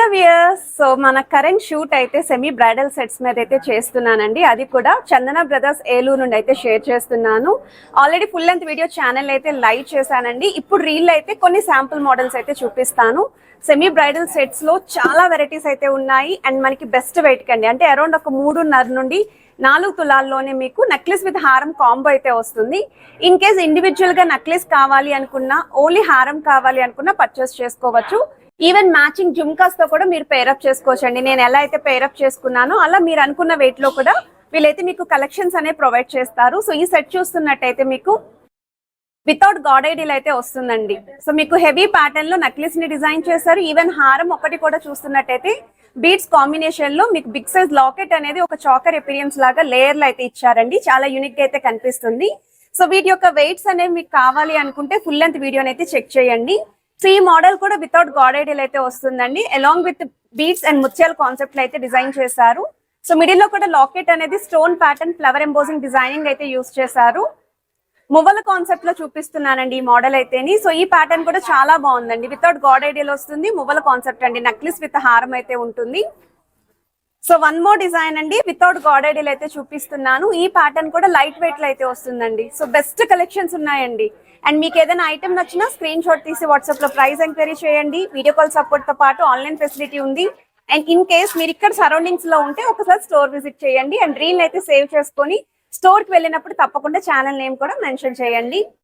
Hello viewers so మన current shoot అయితే semi bridal sets మీద అయితే చేస్తున్నానండి. అది కూడా చందన బ్రదర్స్ ఏలూరు నుండి అయితే షేర్ చేస్తున్నాను. Already full length video channel అయితే లైవ్ చేశానండి. ఇప్పుడు రీల్ అయితే కొన్ని శాంపుల్ మోడల్స్ అయితే చూపిస్తాను. సెమీ బ్రైడల్ సెట్స్లో చాలా వెరైటీస్ అయితే ఉన్నాయి. అండ్ మనకి బెస్ట్ వెయిట్ కండి. అంటే అరౌండ్ ఒక మూడున్నర నుండి నాలుగు తులాల్లోనే మీకు నెక్లెస్ విత్ హారం కాంబో అయితే వస్తుంది. ఇన్ కేస్ ఇండివిజువల్గా నెక్లెస్ కావాలి అనుకున్నా ఓన్లీ హారం కావాలి అనుకున్నా పర్చేస్ చేసుకోవచ్చు. ఈవెన్ మ్యాచింగ్ జుమ్కాస్తో కూడా మీరు పేరప్ చేసుకోవచ్చు అండి నేను ఎలా అయితే పేరప్ చేసుకున్నానో అలా మీరు అనుకున్న వెయిట్లో కూడా వీళ్ళైతే మీకు కలెక్షన్స్ అనేవి ప్రొవైడ్ చేస్తారు. సో ఈ సెట్ చూస్తున్నట్టయితే మీకు వితౌట్ గాడ్ ఐడియల్ అయితే వస్తుందండి. సో మీకు హెవీ ప్యాటర్న్లో నెక్లెస్ని డిజైన్ చేశారు. ఈవెన్ హారం ఒకటి కూడా చూస్తున్నట్టయితే బీట్స్ కాంబినేషన్లో మీకు బిగ్ సైజ్ లాకెట్ అనేది ఒక చాకర్ ఎపీరియన్స్ లాగా లేయర్లో అయితే ఇచ్చారండి. చాలా యూనిక్గా అయితే కనిపిస్తుంది. సో వీటి యొక్క వెయిట్స్ అనేవి మీకు కావాలి అనుకుంటే ఫుల్ లెంత్ వీడియోని అయితే చెక్ చేయండి. సో ఈ మోడల్ కూడా వితౌట్ గాడ్ ఐడియల్ అయితే వస్తుందండి. అలాంగ్ విత్ బీట్స్ అండ్ ముత్యాల కాన్సెప్ట్లో అయితే డిజైన్ చేశారు. సో మిడిల్లో కూడా లాకెట్ అనేది stone pattern flower embossing designing అయితే యూస్ చేశారు. మువ్వల కాన్సెప్ట్లో చూపిస్తున్నానండి ఈ మోడల్ అయితేని. సో ఈ ప్యాటర్న్ కూడా చాలా బాగుందండి. వితౌట్ గాడ్ ఐడియాలో వస్తుంది మువ్వల కాన్సెప్ట్ అండి. నెక్లెస్ విత్ హారం అయితే ఉంటుంది. సో వన్ మోర్ డిజైన్ అండి. వితౌట్ గాడ్ ఐడియాలు అయితే చూపిస్తున్నాను. ఈ ప్యాటర్న్ కూడా లైట్ వెయిట్లో అయితే వస్తుందండి. సో బెస్ట్ కలెక్షన్స్ ఉన్నాయండి. అండ్ మీకు ఏదైనా ఐటమ్ నచ్చినా స్క్రీన్ షాట్ తీసి వాట్సాప్లో ప్రైస్ ఎంక్వైరీ చేయండి. వీడియో కాల్ సపోర్ట్తో పాటు ఆన్లైన్ ఫెసిలిటీ ఉంది. అండ్ ఇన్ కేస్ మీరు ఇక్కడ సరౌండింగ్స్లో ఉంటే ఒకసారి స్టోర్ విజిట్ చేయండి. అండ్ రీల్ అయితే సేవ్ చేసుకొని స్టోర్కి వెళ్ళినప్పుడు తప్పకుండా ఛానల్ నేమ్ కూడా మెన్షన్ చేయండి.